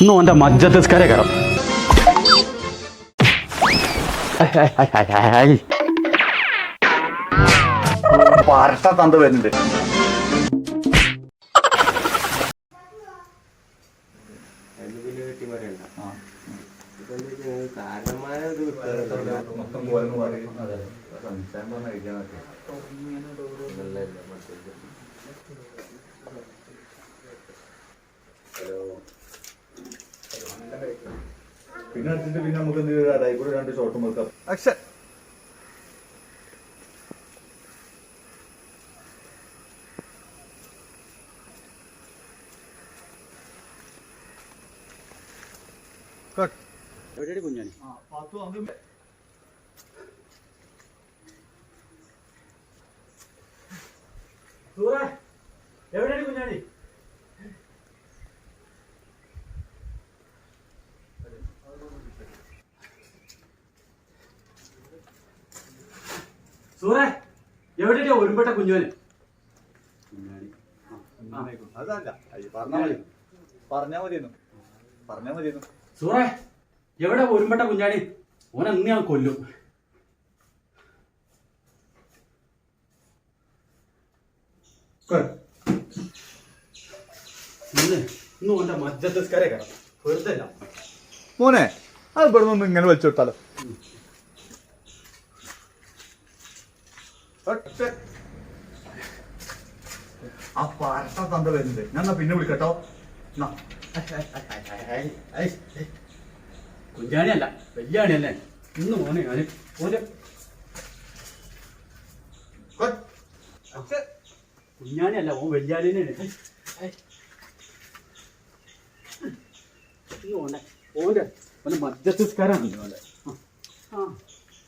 ഇന്ന് ഓന്റെ മജ്ജത്തസ്കാരെ കയറാം പരട്ട തന്ത വരുന്നുണ്ട്. പിന്നെ അടിച്ചിട്ട് പിന്നെ നമുക്ക് എന്ത് ചെയ്യും? അതായത് കൂടെ രണ്ട് ഷോട്ടും വെക്കാം അക്ഷ എവിടെയാണ് കുഞ്ഞാണി എവിടെയാണ് സൂറേ എവിടെയാ ഒരുമ്പെട്ട കുഞ്ഞോന് കുഞ്ഞാണി അതല്ല അയ്യ, പറഞ്ഞാ മതി. പറഞ്ഞാ മതിയെന്നു. പറഞ്ഞാ മതിയെന്നു. സൂറേ എവിടെ ഒരുമ്പെട്ട കുഞ്ഞാടി? ഓനെ ഇന്ന് ഞാൻ കൊല്ലും. ഇന്ന് ഓന്റെ മജ്ജത്തസ്കാരെ കയറാം വെറുതെ മോനെ അത് ഇവിടെ നിന്ന് ഇങ്ങനെ വെച്ചു ആ പരട്ട തന്ത വരുന്നത് ഞാൻ പിന്നെ വിളിക്കട്ടോ. എന്നാ. കുഞ്ഞാണി അല്ല വെല്ലുവാണി അല്ലേ ഇന്ന് മോനെ ഞാൻ ഓന്റെ കൊ- ഒറ്റ. കുഞ്ഞാണി അല്ല ഓൻ ഇന്ന് ഓനെ ഓന്റെ. ഓന്റെ മജ്ജത്തസ്കാരാണ് ഓന്റെ ആ.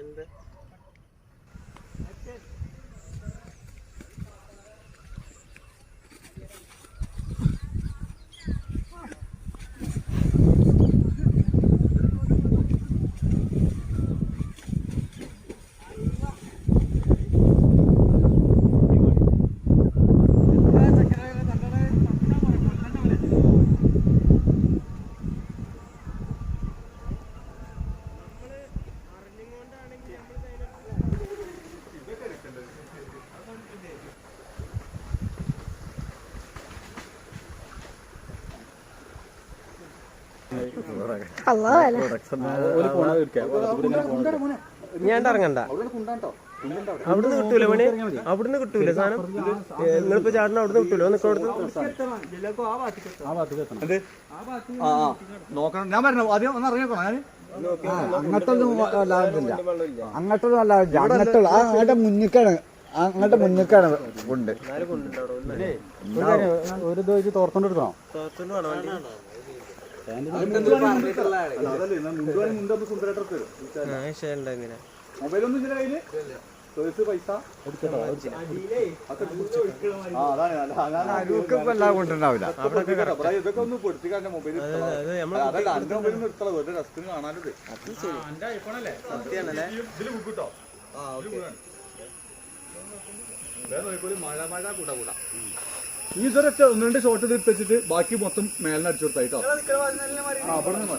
എന്ത്? ഞാൻ ഇറങ്ങണ്ട അവിടുന്ന് കിട്ടൂല മണി അവിടുന്ന് കിട്ടൂല സാധനം നിങ്ങളിപ്പോ ചാടണം അവിടുന്ന് കിട്ടൂല നിക്കടുത്ത് നോക്കണം ഞാൻ ആദ്യം ഒന്ന് ഇറങ്ങിക്കോ ഞാൻ അങ്ങോട്ടൊന്നും അല്ലാതില്ല അങ്ങോട്ടുള്ള അങ്ങോട്ട് മുന്നിക്കാണ് അങ്ങോട്ട് മുന്നിക്കാണ് ഉണ്ട് ഒരു ദിവസം തോർത്തോണ്ട് എടുക്കണം മൊബൈലൊന്നും ഇല്ല കയ്യിൽ. പേഴ്സ് പൈസ. ഇതൊക്കെ ഒന്ന് പൊട്ടിക്കാണ്ട് മൊബൈൽ അതല്ല അന്റെ മൊബൈൽ നിർത്തല വെറുതെ രസത്തിന് കാണാനത് കിട്ടോ ആ ഓക്കെ. മഴ മഴ കൂടാ കൂടാ. ഈ ഇതൊരൊറ്റ ഒന്ന് രണ്ട് ഷോട്ട് വെച്ചിട്ട് ബാക്കി മൊത്തം മേലിനടിച്ചു കൊടുത്തായിട്ടോ ആ അവിടെ നിന്ന്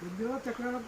ചാടും ചക്രം